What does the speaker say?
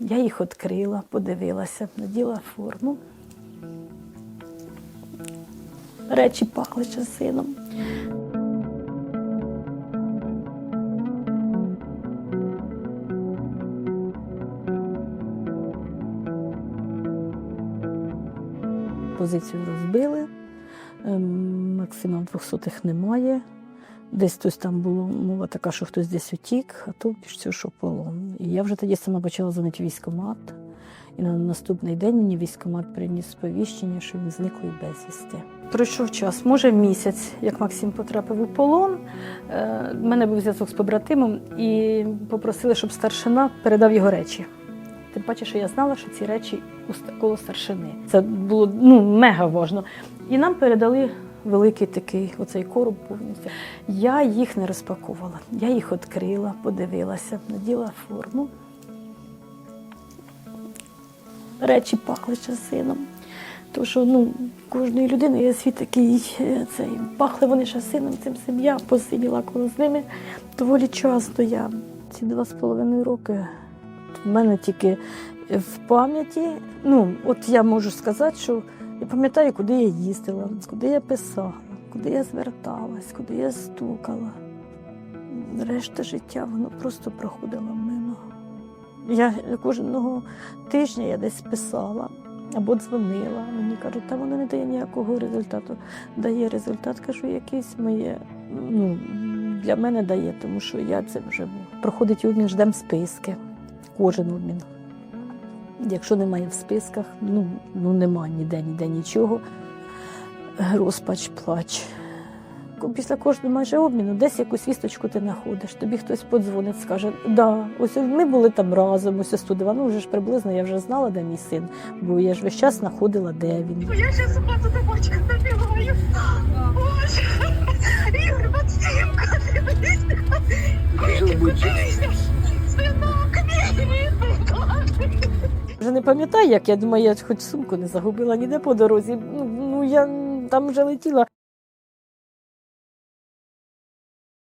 Я їх відкрила, подивилася, наділа форму. Речі пахли часином. Позицію розбили. Ем, Максима в 200-х немає. Десь хтось там було мова така, що хтось десь утік, а то пішов, що полон. І я вже тоді сама почала дзвонити військкомат. І на наступний день мені військкомат приніс сповіщення, що він зниклий безвісти. Пройшов час, може місяць, як Максим потрапив у полон. Е, в мене був зв'язок з побратимом і попросили, щоб старшина передав його речі. Тим паче, що я знала, що ці речі у коло старшини. Це було ну, мега важно. І нам передали великий такий оцей короб повністю. Я їх не розпаковувала. Я їх відкрила, подивилася, наділа форму. Речі пахли часином. Тому що ну, кожної людини є свій такий е, цей. Пахли вони часином, цим всім. Я посиділа коло з ними доволі часто. Я ці два з половиною роки в мене тільки в пам'яті. Ну, от я можу сказати, що я пам'ятаю, куди я їздила, куди я писала, куди я зверталась, куди я стукала. Решта життя воно просто проходило мимо. Я кожного тижня я десь писала або дзвонила. Мені кажуть, та воно не дає ніякого результату. Дає результат, кажу, якийсь моє. Ну, для мене дає, тому що я це вже проходить обмін, ждемо списки. Кожен обмін. Якщо немає в списках, ну, ну нема ніде, ніде нічого. Розпач, плач. Після кожного майже обміну десь якусь вісточку ти знаходиш. Тобі хтось подзвонить, скаже, да, ось ми були там разом, ось туди. Ну вже ж приблизно я вже знала, де мій син, бо я ж весь час знаходила, де він. Я сейчас сразу до батька добиваю. Боже, Ігор, Максимка. Дивися, синок, мій рідний. Вже не пам'ятаю, як я думаю, я хоч сумку не загубила ніде по дорозі. Ну, ну я там вже летіла.